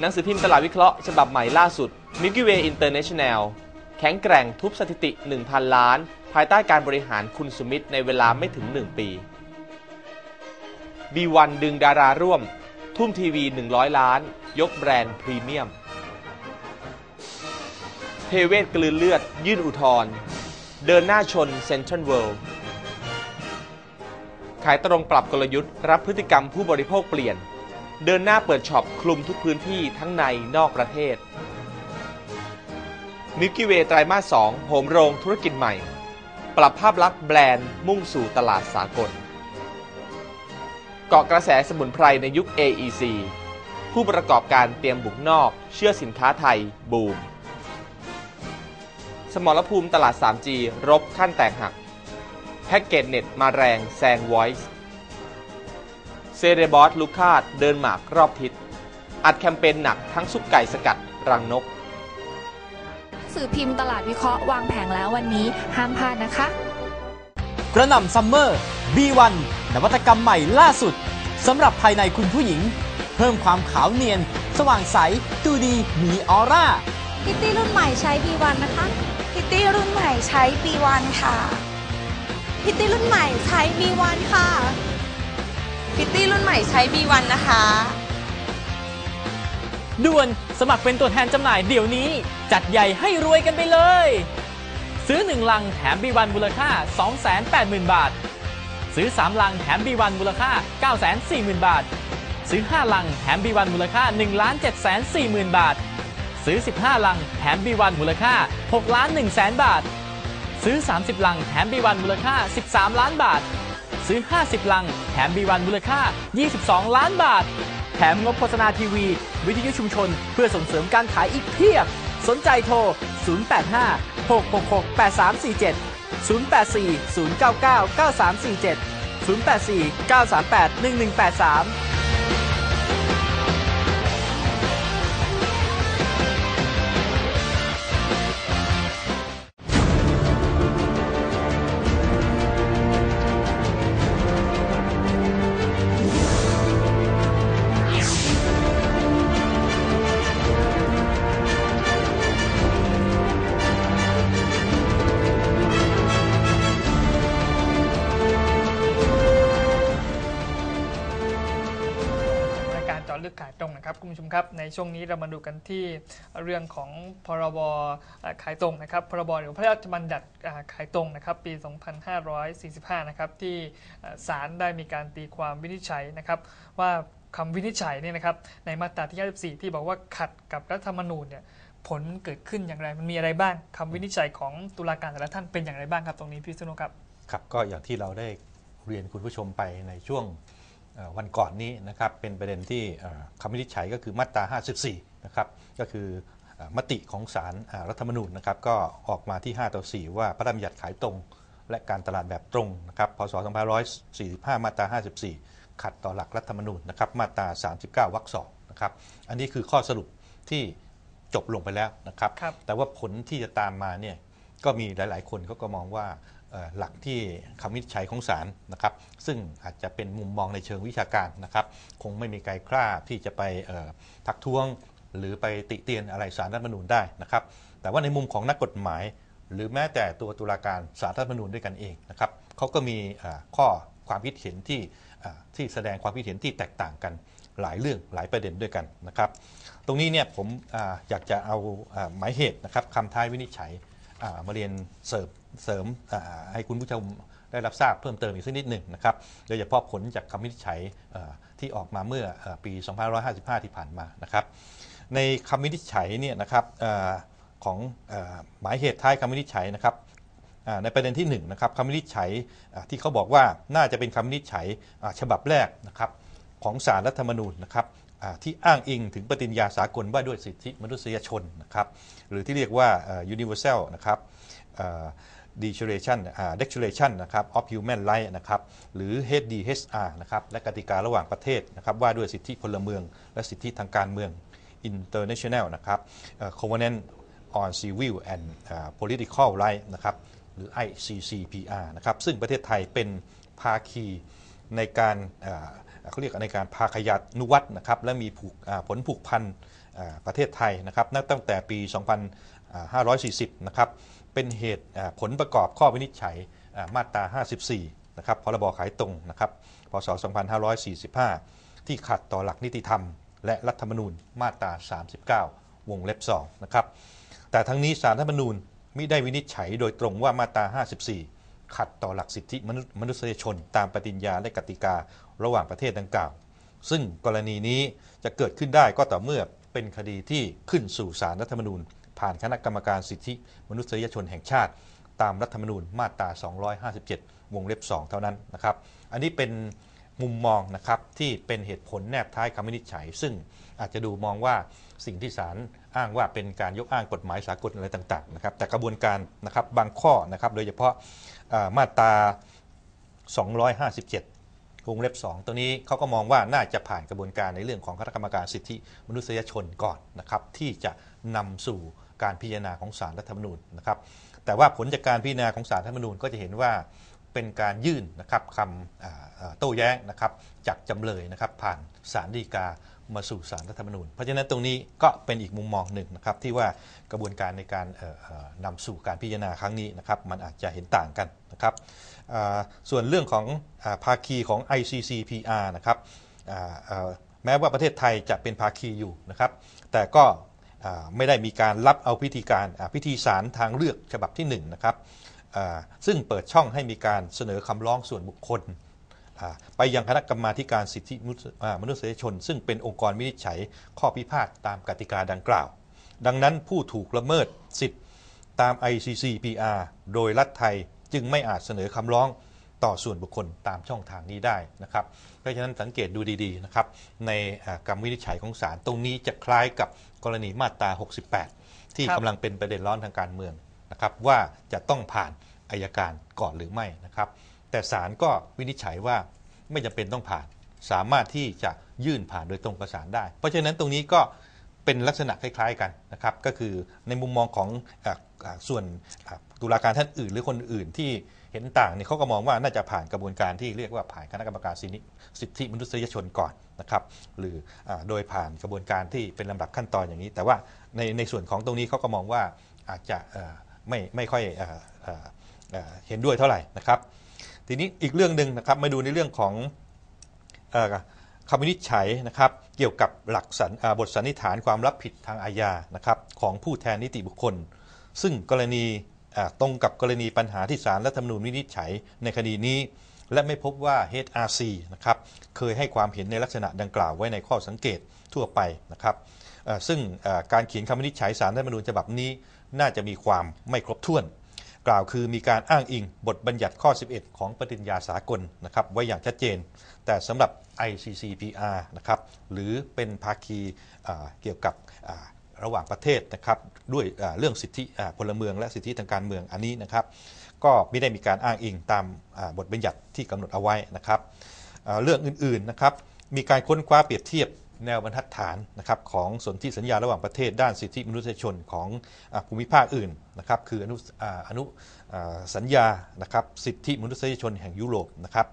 หนังสือพิมพ์ตลาดวิเคราะห์ฉบับใหม่ล่าสุด Milky Way International แข็งแกร่งทุบสถิติ 1,000 ล้าน ภายใต้การบริหารคุณสุมิตรในเวลาไม่ถึง 1 ปี B1 ดึงดาราร่วม ทุ่มทีวี 100 ล้าน ยกแบรนด์พรีเมียมเทเวศกลืนเลือด ยื่นอุทธรเดินหน้าชนเซ็นทรัลเวิลด์ขายตรงปรับกลยุทธ์ รับพฤติกรรมผู้บริโภคเปลี่ยน เดินหน้าเปิดช็อปคลุมทุกพื้นที่ทั้งในนอกประเทศมิลกี้เวไตรมาส 2 โหมโรงธุรกิจใหม่ ปรับภาพลักษณ์แบรนด์มุ่งสู่ตลาดสากล เกาะกระแสสมุนไพรในยุค AEC ผู้ประกอบการเตรียมบุกนอก เชื่อสินค้าไทย บูม สมรภูมิตลาด 3G รบขั้นแตกหัก แพ็กเกจเน็ตมาแรงแซง Voice เซเรบอสลูคาดเดินหมากรอบทิศ อัดแคมเปญหนักทั้งซุปไก่สกัด รังนก สื่อพิมพ์ตลาดวิเคราะห์วางแผงแล้ววันนี้ ห้ามพลาดนะคะ กระหน่ำซัมเมอร์ B1 นวัตกรรมใหม่ล่าสุดสำหรับภายในคุณผู้หญิง เพิ่มความขาวเนียน สว่างใส ดูดีมีออร่าพิตตี้รุ่นใหม่ใช้ B1 นะคะพิตตี้รุ่นใหม่ใช้ B1 ค่ะพิตตี้รุ่นใหม่ใช้ B1 ค่ะ พิตตี้รุ่นใหม่ใช้ B1 นะคะ ด่วนสมัครเป็นตัวแทนจำหน่ายเดี๋ยวนี้ จัดใหญ่ให้รวยกันไปเลย ซื้อ 1 ลังแถม B1 มูลค่า 280,000 บาท ซื้อ 3 ลังแถม B1 มูลค่า 940,000 บาท ซื้อ 5 ลังแถม B1 มูลค่า 1 740,000 บาท ซื้อ 15 ลังแถม B1 มูลค่า6ล้าน1แสนบาท ซื้อ 30 ลังแถม B1 มูลค่า 13 ล้านบาท ซื้อ 50 ลัง แถม B1 มูลค่า 22 ล้านบาท แถมงบโฆษณาทีวี วิทยุชุมชน เพื่อส่งเสริมการขายอีกเพียบ สนใจโทร 085 666 8347 084 099 9347 084 938 1183 ตรงนะครับคุณผู้ชมครับในช่วงนี้เรามาดูกันที่เรื่องของพรบขายตรงนะครับพรบหรือพระราชบัญญัติขายตรงนะครับปี 2545 นะครับที่ศาลได้มีการตีความวินิจฉัยนะครับว่าคำวินิจฉัยเนี่ยนะครับในมาตราที่ 54 ที่บอกว่าขัดกับรัฐธรรมนูญเนี่ยผลเกิดขึ้นอย่างไร มันมีอะไรบ้างคำวินิจฉัยของตุลาการแต่ละท่านเป็นอย่างไรบ้างครับตรงนี้พี่สนุกครับ ครับ ก็อย่างที่เราได้เรียนคุณผู้ชมไปในช่วง วันก่อนนี้นะครับเป็นประเด็นที่เอ่อคำวินิจฉัยก็คือมาตรา 54 นะครับก็คือเอ่อมติของศาลอ่ารัฐธรรมนูญนะครับก็ออกมาที่ 5 ต่อ 4 ว่าพระราชบัญญัติขายตรง และการตลาดแบบตรงนะครับพศ2545 มาตรา 54 ขัดต่อหลักรัฐธรรมนูญนะครับมาตรา 39 วรรคสองนะครับอันนี้คือข้อสรุปที่จบลงไปแล้วนะครับครับแต่ว่าผลที่จะตามมาเนี่ยก็มีหลาย ๆ คนเขาก็มองว่าเอ่อ หลักที่คำวินิจฉัยของศาลนะครับ ซึ่งอาจจะเป็นมุมมองในเชิงวิชาการนะครับ คงไม่มีใครกล้าที่จะไปทักท้วง หรือไปติเตียนอะไรศาลรัฐธรรมนูญได้นะครับ แต่ว่าในมุมของนักกฎหมาย หรือแม้แต่ตัวตุลาการศาลรัฐธรรมนูญด้วยกันเองนะครับเขาก็มีข้อความคิดเห็นที่ที่แสดงความคิดเห็นที่แตกต่างกันหลายเรื่องหลายประเด็นด้วยกันนะครับ ตรงนี้เนี่ยผมออยากจะเอาหมายเหตุนะครับคำท้ายวินิจฉัยมาเรียนเสิริม เสริมให้คุณผู้ชมได้รับทราบเพิ่มเติมอีกสักนิดหนึ่งนะครับ โดยเฉพาะผลจากคำวินิจฉัยที่ออกมาเมื่อปี 2555 ที่ผ่านมานะครับ ในคำวินิจฉัยเนี่ยนะครับอของอหมายเหตุท้ายคำวินิจฉัยนะครับในประเด็นที่1นงนะครับคำวินิจฉัยที่เขาบอกว่าน่าจะเป็นคำวินิจฉัยฉบับแรกนะครับของสารรัฐธรรมนูญนะครับที่อ้างอิงถึงปฏิญญาสากลว่าด้วยสิทธิมนุษยชนนะครับหรือที่เรียกว่า universal นะครับ Declaration อ่า Declaration นะครับ of Human Rights นะครับหรือ HDHR นะครับและกติการะหว่างประเทศนะครับว่าด้วยสิทธิพลเมือง และสิทธิทางการเมือง International นะครับเอ่อ Covenant on Civil and อ่า Political Rights นะครับหรือ ICCPR นะครับซึ่งประเทศไทยเป็นภาคีในการอ่าเขาเรียกในการภาคยัตนุวัตนะครับและมีผูกอ่าผลผูกพันอ่าประเทศไทยนะครับนับตั้งแต่ปี 2540 นะครับ เป็นเหตุผลประกอบข้อวินิจฉัยมาตรา 54 นะครับ พรบขายตรงนะครับ พศ 2545 ที่ขัดต่อหลักนิติธรรม และรัฐธรรมนูญมาตรา 39 วงเล็บ 2 นะครับ แต่ทั้งนี้สารรัฐธรรมนูญมิได้วินิจฉัยโดยตรงว่ามาตรา 54 ขัดต่อหลักสิทธิมนุษย์มนุษยชน ตามปฏิญญาและกติการะหว่างประเทศดังกล่าว ซึ่งกรณีนี้จะเกิดขึ้นได้ก็ต่อเมื่อเป็นคดีที่ขึ้นสู่สารรัฐธรรมนูญ ผ่านคณะกรรมการสิทธิมนุษยชนแห่งชาติ ตามรัฐธรรมนูญมาตรา 257 วงเล็บ 2 เท่านั้นนะครับ อันนี้เป็นมุมมองนะครับที่เป็นเหตุผลแนบท้ายคำวินิจฉัย ซึ่งอาจจะดูมองว่าสิ่งที่ศาลอ้างว่าเป็นการยกอ้างกฎหมายสากลอะไรต่างๆนะครับแต่กระบวนการนะครับบางข้อนะครับโดยเฉพาะอ่ามาตรา 257 วงเล็บ 2 ตัวนี้เขาก็มองว่าน่าจะผ่านกระบวนการในเรื่องของคณะกรรมการสิทธิมนุษยชนก่อนนะครับที่จะนำสู่ การพิจารณาของศาลรัฐธรรมนูญนะครับ แต่ว่าผลจากการพิจารณาของศาลรัฐธรรมนูญก็จะเห็นว่าเป็นการยื่นนะครับคำโต้แย้งนะครับจากจำเลยนะครับผ่านศาลฎีกามาสู่ศาลรัฐธรรมนูญ เพราะฉะนั้นตรงนี้ก็เป็นอีกมุมมองหนึ่งนะครับที่ว่ากระบวนการในการเอ่อเอ่อนำสู่การพิจารณาครั้งนี้นะครับมันอาจจะเห็นต่างกันนะครับส่วนเรื่องของภาคีของ ICCPR นะครับแม้ว่าประเทศไทยจะเป็นภาคีอยู่นะครับแต่ก็ ไม่ได้มีการรับเอาพิธีการพิธีสารทางเลือกฉบับที่1นะครับซึ่งเปิดช่องให้มีการเสนอคำร้องส่วนบุคคล ไปยังคณะกรรมาธิการสิทธิมนุษยชน ซึ่งเป็นองค์กรวินิจฉัยข้อพิพาทตามกติกาดังกล่าว ดังนั้นผู้ถูกละเมิดสิทธิตาม ICCPR โดยรัฐไทยจึงไม่อาจเสนอคำร้อง ต่อส่วนบุคคลตามช่องทางนี้ได้นะครับ เพราะฉะนั้นสังเกตดูดีๆนะครับในอ่ากรรมวินิจฉัยของศาลตรงนี้จะคล้ายกับกรณีมาตรา 68 ที่ครับกำลังเป็นประเด็นร้อนทางการเมืองนะครับว่าจะต้องผ่านอายการก่อนหรือไม่นะครับ แต่ศาลก็วินิจฉัยว่าไม่จำเป็นต้องผ่าน สามารถที่จะยื่นผ่านโดยตรงประสานได้ เพราะฉะนั้นตรงนี้ก็เป็นลักษณะคล้ายๆกันนะครับ ก็คือในมุมมองของอ่าอ่าส่วนอ่า ตุลาการท่านอื่น หรือคนอื่นที่เห็นต่างเนี่ยเขาก็มองว่าน่าจะผ่านกระบวนการที่เรียกว่าผ่านคณะกรรมการสิทธิสิทธิมนุษยชนก่อนนะครับหรืออโดยผ่านกระบวนการที่เป็นลำดับขั้นตอนอย่างนี้ แต่ว่าในในส่วนของตรงนี้เขาก็มองว่าอาจจะไม่ไม่ค่อยเอ่อเห็นด้วยเท่าไหร่นะครับ ทีนี้อีกเรื่องหนึ่งนะครับมาดูในเรื่องของอคำวินิจฉัยนะครับเกี่ยวกับหลักสันบทสันนิษฐานความรับผิดทางอาญานะครับของผู้แทนนิติบุคคล ซึ่งกรณี ตรงกับกรณีปัญหาที่ศาลรัฐธรรมนูญวินิจฉัยในคดีนี้ และไม่พบว่า HRC นะครับเคยให้ความเห็นในลักษณะดังกล่าวไว้ในข้อสังเกตทั่วไปนะครับซึ่งการเขียนคำวินิจฉัยศาลรัฐธรรมนูญฉบับนี้น่าจะมีความไม่ครบถ้วน กล่าวคือมีการอ้างอิงบทบัญญัติข้อ 11 ของปฏิญญาสากลนะครับไว้อย่างชัดเจน แต่สำหรับ ICCPR นะครับหรือเป็นภาคีเกี่ยวกับ ระหว่างประเทศนะครับด้วยเรื่องสิทธิพลเมืองและสิทธิทางการเมืองอันนี้นะครับ ก็ไม่ได้มีการอ้างอิงตามบทบัญญัติที่กำหนดเอาไว้นะครับเรื่องอื่นๆนะครับมีการค้นคว้าเปรียบเทียบแนวบรรทัดฐานนะครับของสนธิสัญญาระหว่างประเทศด้านสิทธิมนุษยชนของภูมิภาคอื่นนะครับคืออนุอนุสัญญานะครับสิทธิมนุษยชนแห่งยุโรปนะครับ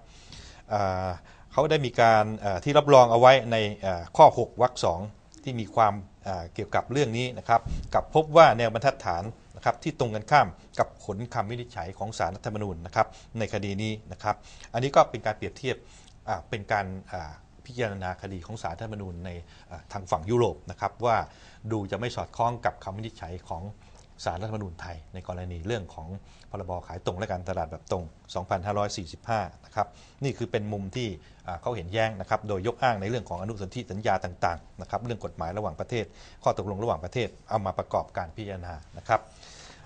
เขาได้มีการที่รับรองเอาไว้ในข้อ 6วรรคสอง ที่มีความอ่าเกี่ยวกับเรื่องนี้นะครับกับพบว่าแนวบรรทัดฐานนะครับที่ตรงกันข้ามกับผลคำวินิจฉัยของสารรัฐธรรมนูญนะครับในคดีนี้นะครับ อันนี้ก็เป็นการเปรียบเทียบเป็นการาพิจารณาคดีของสารรัฐธรรมนูญในาทางฝั่งยุโรปนะครับว่าดูจะไม่สอดคล้องกับคำวินิจฉัยของ สารรัฐธรรมนูญไทย ในกรณีเรื่องของพรบขายตรงและการตลาดแบบตรง 2545 นะครับ นี่คือเป็นมุมที่เขาเห็นแย้งนะครับ โดยยกอ้างในเรื่องของอนุสนธิสัญญาต่างๆนะครับ เรื่องกฎหมายระหว่างประเทศ ข้อตกลงระหว่างประเทศ เอามาประกอบการพิจารณานะครับ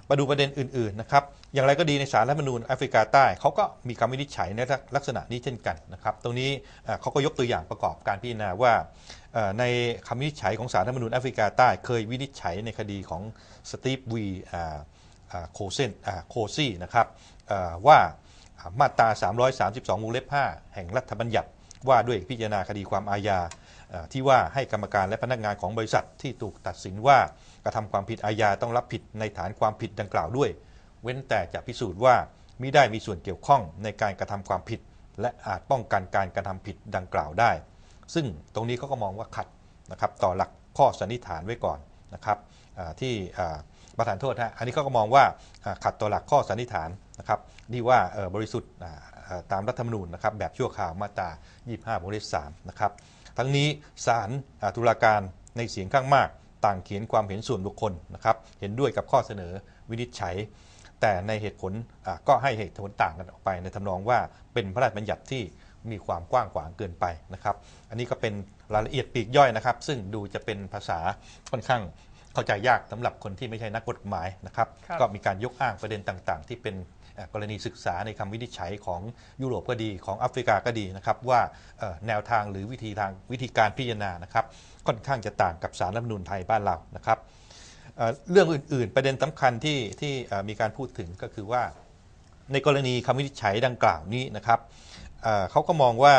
มาดูประเด็นอื่นๆนะครับอย่างไรก็ดีในสารรัฐธรรมนูญแอฟริกาใต้เขาก็มีคำวินิจฉัยในลักษณะนี้เช่นกันนะครับตรงนี้เขาก็ยกตัวอย่างประกอบการพิจารณาว่าในคำวินิจฉัยของสารรัฐธรรมนูญแอฟริกาใต้ เคยวินิจฉัยในคดีของสตีฟวีโคเซนโคซี่นะครับว่ามาตรา 332วงเล็บ 5 แห่งรัฐบัญญัติว่าด้วยพิจารณาคดีความอาญา ที่ว่าให้กรรมการและพนักงานของบริษัทที่ถูกตัดสินว่ากระทำความผิดอาญาต้องรับผิดในฐานความผิดดังกล่าวด้วย เว้นแต่จะพิสูจน์ว่ามิได้มีส่วนเกี่ยวข้องในการกระทำความผิด และอาจป้องกันการกระทำผิดดังกล่าวได้ ซึ่งตรงนี้เขาก็มองว่าขัดนะครับต่อหลักข้อสันนิษฐานไว้ก่อนนะครับที่ประธานโทษฮะอันนี้เขาก็มองว่าขัดต่อหลักข้อสันนิษฐานนะครับที่ว่าบริสุทธิ์ตามรัฐธรรมนูญนะครับแบบชั่วคราวมาตรา 25วงเล็บ3นะครับ ทั้งนี้ศาลอ่าตุลาการในเสียงข้างมาก ต่างเขียนความเห็นส่วนบุคคลนะครับเห็นด้วยกับข้อเสนอวินิจฉัย แต่ในเหตุผลอ่าก็ให้เหตุผลต่างกันออกไป ในทำนองว่าเป็นพระราชบัญญัติที่มีความกว้างขวางเกินไปนะครับ อันนี้ก็เป็นรายละเอียดปลีกย่อยนะครับ ซึ่งดูจะเป็นภาษาค่อนข้างเข้าใจยากสำหรับคนที่ไม่ใช่นักกฎหมายนะครับครับ ก็มีการยกอ้างประเด็นต่างๆ ที่เป็นเอ่อ กรณีศึกษาในคำวินิจฉัยของยุโรปก็ดีของแอฟริกาก็ดีนะครับว่าแนวทางหรือวิธีทางวิธีการพิจารณานะครับค่อนข้างจะต่างกับสารรัฐธรรมนูญไทยบ้านเรานะครับเรื่องอื่น ๆ ประเด็นสำคัญที่ที่มีการพูดถึงก็คือว่าในกรณีคำวินิจฉัยดังกล่าวนี้นะครับเขาก็มองว่า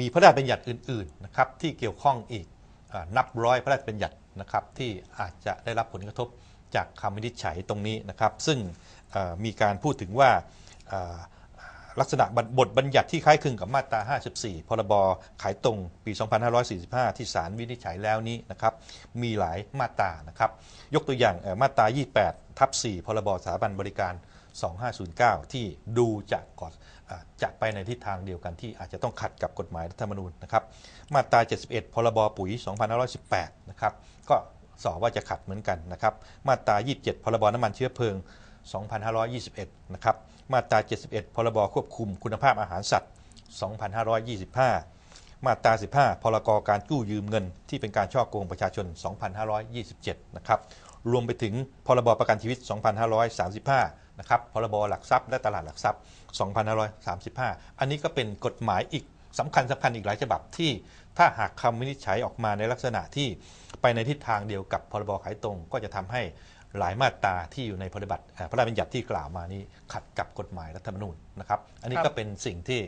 มีพระราชบัญญัติอื่น ๆ นะครับที่เกี่ยวข้องอีกอนับร้อยพระราชบัญญัตินะครับที่อาจจะได้รับผลกระทบจากคำวินิจฉัยตรงนี้นะครับ ซึ่ง มีการพูดถึงว่าลักษณะบทบัญญัติที่คล้ายคลึงกับมาตรา 54 พรบขายตรงปี 2545 ที่ศาลวินิจฉัยแล้วนี้นะครับ มีหลายมาตรานะครับ ยกตัวอย่างมาตรา 28 ทับ 4 พรบสถาบันบริการ 2509 ที่ดูจะก่อนจะไปในทิศทางเดียวกันที่อาจจะต้องขัดกับกฎหมายรัฐธรรมนูญนะครับ มาตรา 71 พรบปุ๋ย 2518 นะครับ ก็สอบว่าจะขัดเหมือนกันนะครับ มาตรา 27 พรบน้ำมันเชื้อเพลิง 2521 นะครับ มาตรา 71 พรบควบคุมคุณภาพอาหารสัตว์ 2525 มาตรา 15 พรกการกู้ยืมเงิน ที่เป็นการช่อโกงประชาชน 2527 นะครับ รวมไปถึงพรบประกันชีวิต 2535 นะครับ พรบหลักทรัพย์และตลาดหลักทรัพย์ 2535 อันนี้ก็เป็นกฎหมายอีกสำคัญสำคัญอีกหลายฉบับที่ถ้าหากคำวินิจฉัยออกมาในลักษณะที่ไปในทิศทางเดียวกับพรบขายตรงก็จะทำให้ หลายมาตราที่อยู่ในพรบัตเอ่อพระราชบัญญัติที่กล่าวมานี้ขัดกับกฎหมายรัฐธรรมนูญนะครับ อันนี้ครับก็เป็นสิ่งที่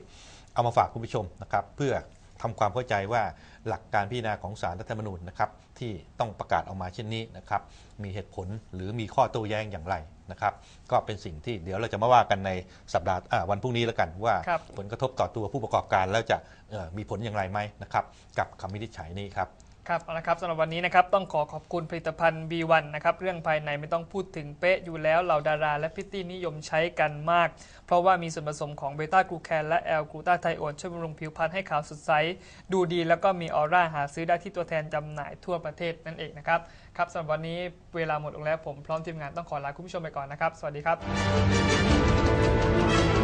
เอามาฝากคุณผู้ชมนะครับ เพื่อทำความเข้าใจว่าหลักการพิจารณาของศาลรัฐธรรมนูญนะครับที่ต้องประกาศออกมาเช่นนี้นะครับมีเหตุผลหรือมีข้อโต้แย้งอย่างไรนะครับ ก็เป็นสิ่งที่เดี๋ยวเราจะมาว่ากันในสัปดาห์อ่าวันพรุ่งนี้แล้วกันว่าครับผลกระทบต่อตัวผู้ประกอบการแล้วจะเอ่อมีผลอย่างไรไหมนะครับ กับคำวินิจฉัยนี้ครับ ครับเอาละครับสำหรับวันนี้นะครับต้องขอขอบคุณผลิตภัณฑ์ B1 นะครับเรื่องภายในไม่ต้องพูดถึงเป๊ะอยู่แล้วเหล่าดาราและพิตตี้นิยมใช้กันมาก เพราะว่ามีส่วนผสมของเบต้ากลูแคนและแอลกลูตาไทโอนช่วยบำรุงผิวพรรณให้ขาวสดใส ดูดีแล้วก็มีออร่าหาซื้อได้ที่ตัวแทนจำหน่ายทั่วประเทศนั่นเองนะครับครับสำหรับวันนี้เวลาหมดลงแล้วผมพร้อมทีมงานต้องขอลาคุณผู้ชมไปก่อนนะครับ สวัสดีครับ